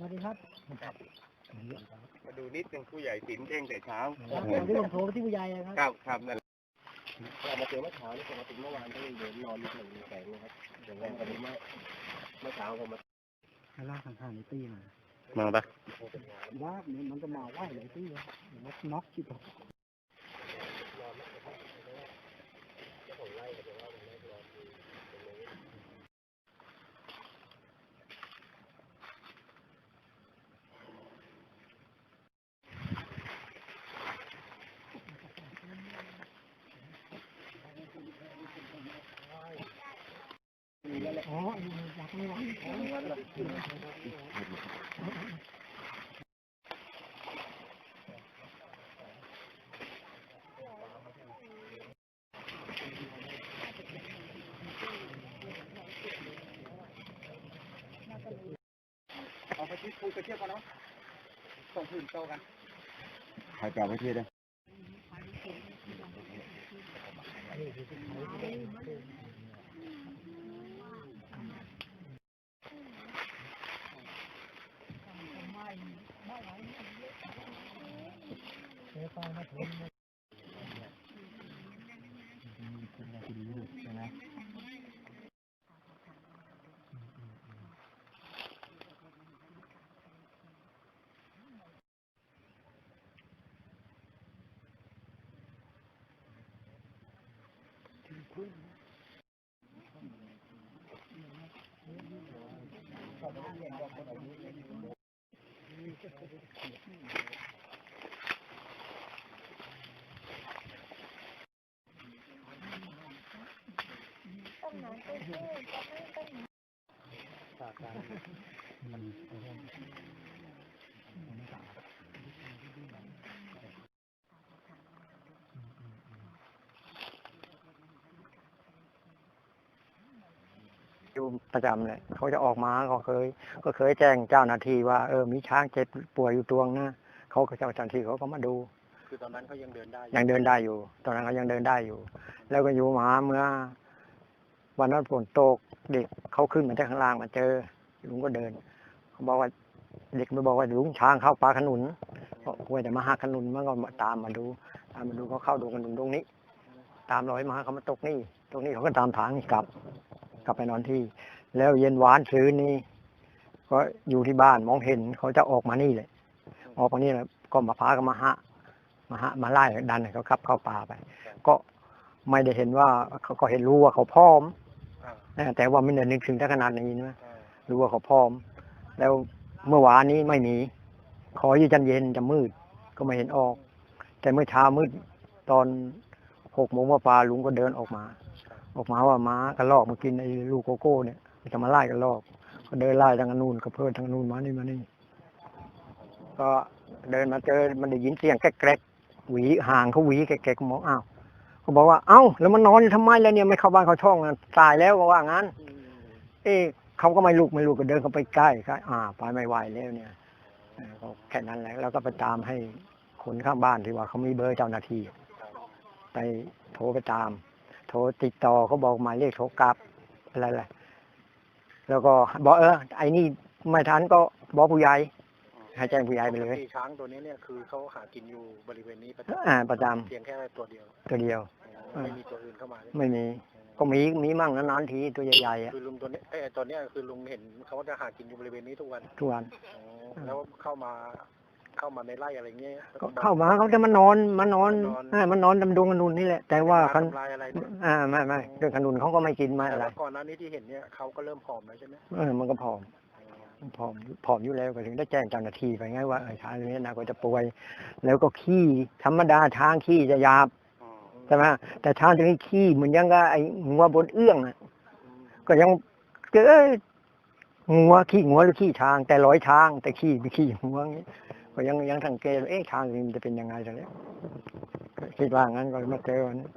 สวัสดีครับ มาดูนิดนึงผู้ใหญ่สินเด้งแต่เช้าครับวันที่ผมโทรไปที่ผู้ใหญ่อะครับครับครับนั่นแหละเรามาเจอเมื่อเช้านี่ปกติเมื่อวานที่เดินนอนอยู่ในแสงนะครับเดี๋ยววันนี้เมื่อเมื่อเช้าผมมาข้างล่างข้างๆในตี้มามาปะว่าเนี่ยมันจะมาไหวเลยตี้อะมันน็อกจิต อ๋ออยากไม่ไหว เอาไปที่คุยไปเที่ยวกันเนาะส่งพื้นโตกันใครจะไปเที่ยวได้ เสียไปมาถึงเป็นอะไรที่ดีที่สุดใช่ไหม มันอยู่ประจำเลยเขาจะออกมาก็เคย ก็เคยแจ้งเจ้าหน้าที่ว่าเออมีช้างเจ็บป่วยอยู่ตัวงนะเขาก็เจ้าหน้าที่เขาก็มาดูคือตอนนั้นเขายังเดินได้ยังเดินได้อยู่ ตอนนั้นเขายังเดินได้อยู่ แล้วก็อยู่มาเมื่อ วันนั้นฝนตกเด็กเขาขึ้นมาจากข้างล่างมาเจอ ลุงก็เดินเขาบอกว่าเด็กมาบอกว่าลุงช้างเข้าป่าขนุนบอกว่าจะมาหาขนุนมันก็มาตามมาดู ตามมาดูเขาเข้าดูขนุนตรงนี้ ตามรอยมาเขามาตกนี่ ตรงนี้เขาก็ตามทางนี่กลับ กลับไปนอนที่ แล้วเย็นหวานซื้อนี่ก็อยู่ที่บ้านมองเห็นเขาจะออกมานี่เลย ออกมานี่แล้วก็มาพากันมาหะมาหะมาไล่ดันเขาขับเข้าป่าไป ก็ไม่ได้เห็นว่าเขาก็เห็นรู้ว่าเขาพร้อม แต่ว่าไม่ได้นึกถึงถ้าขนาดนี้นะอ่ารู้ว่าเขาพร้อม แล้วเมื่อวานนี้ไม่มี ขออยู่จันเย็นจะมืด ก็ไม่เห็นออก แต่เมื่อเช้ามืดตอนหกโมงว่าปลาลุงก็เดินออกมา ออกมาว่าม้ากระลอกมากินไอ้ลูกโกโก้เนี่ยมันจะมาไล่กระลอกก็เดินไล่ทางนู้นก็เพิ่นทางนู้นมานี่มานี่ ก็เดินมาเจอมันได้ยินเสียงแกรกๆหวีห่างเขาหวีแกรกๆก็มองอ้าว เขาบอกว่าเอ้าแล้วมันนอนอยู่ทำไมแล้วเนี่ยไม่เข้าบ้านเขาช่องอะตายแล้วก็ว่างั้น เอ๊ะเขาก็ไม่ลุกไม่ลุกก็เดินเข้าไปใกล้ใกล้อ่าไปไม่ไหวแล้วเนี่ยเออก็แค่นั้นแหละแล้วก็ไปตามให้คนข้างบ้านที่ว่าเขามีเบอร์เจ้าหน้าที่ไปโทรไปตาม โทรติดต่อเขาบอกหมายเลขโทรกลับอะไรแหละแล้วก็บอกเออไอ้นี่ไม่ทันก็บอกผู้ใหญ่ให้แจ้งผู้ใหญ่ไปเลยปกติช้างตัวนี้เนี่ยคือเขาหากินอยู่บริเวณนี้ประจอ่าประจำำเพียงแค่ตัวเดียว ตัวเดียว ไม่มีตัวอื่นเข้ามาเลยไม่มี ก็มีมีมั่งนานๆทีตัวใหญ่ๆอะคือลุงตัวนี้เอ้ยตัวเนี้ยคือลุงเห็นเขาจะหากินอยู่บริเวณนี้ทุกวันทุกวันอ๋อแล้วเข้ามาเข้ามาในไร่อะไรเงี้ยก็เข้ามาเขาจะมานอนมานอนนอนอ่ามานอนดำดงกันนุนนี่แหละ แต่ว่ามาคันทำลายอะไรเนี่ยอ่าไม่ไม่เรื่องขนุนเขาก็ไม่กินไม่แต่อะไรว่าก่อนหน้านี้ที่เห็นเนี่ยเขาก็เริ่มผอมแล้วใช่ไหมเออมันก็ผอมผอมผอมอยู่แล้วก็ถึงได้แจ้งเจ้าหน้าที่ไปไงว่าเออช้างตัวนี้นะก็จะป่วย แล้วก็ขี้ธรรมดาช้างขี้จะหยาบใช่ไหมแต่ช้างตัวนี้ขี้เหมือนยังก็ไอ้งัวบนเอื้องอะก็ยังเจองัวขี้งัวหรือขี้ช้าง แต่ร้อยช้าง แต่ขี้ไม่ขี้งัวงี้ก็ยังยังสังเกตว่เอ๊ะช้างนี้มันจะเป็นยังไงซะแล้วคิดว่างั้นก็มาเจอวันนี้